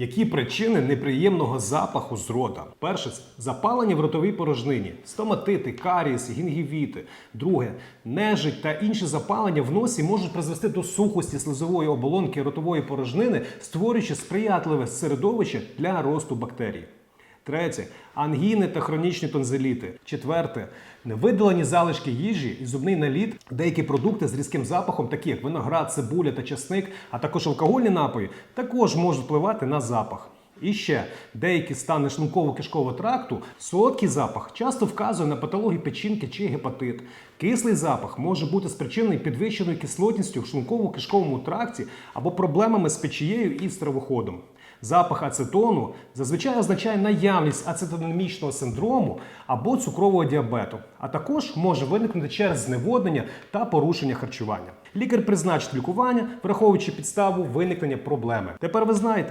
Які причини неприємного запаху з рота? Перше запалення в ротовій порожнині, стоматити, каріс, гінгівіти. Друге нежить та інші запалення в носі можуть призвести до сухості слизової оболонки ротової порожнини, створюючи сприятливе середовище для росту бактерій. Третє ангіни та хронічні тонзиліти. Четверте невидалені залишки їжі і зубний наліт. Деякі продукти з різким запахом, такі як виноград, цибуля та часник, а також алкогольні напої, також можуть впливати на запах. І ще деякі стани шлунково-кишкового тракту, солодкий запах часто вказує на патологію печінки чи гепатит. Кислий запах може бути спричинений підвищеною кислотністю в шлунково-кишковому тракті або проблемами з печією і стравоходом. Запах ацетону зазвичай означає наявність ацетономічного синдрому або цукрового діабету, а також може виникнути через зневоднення та порушення харчування. Лікар призначить лікування, враховуючи підставу виникнення проблеми. Тепер ви знаєте.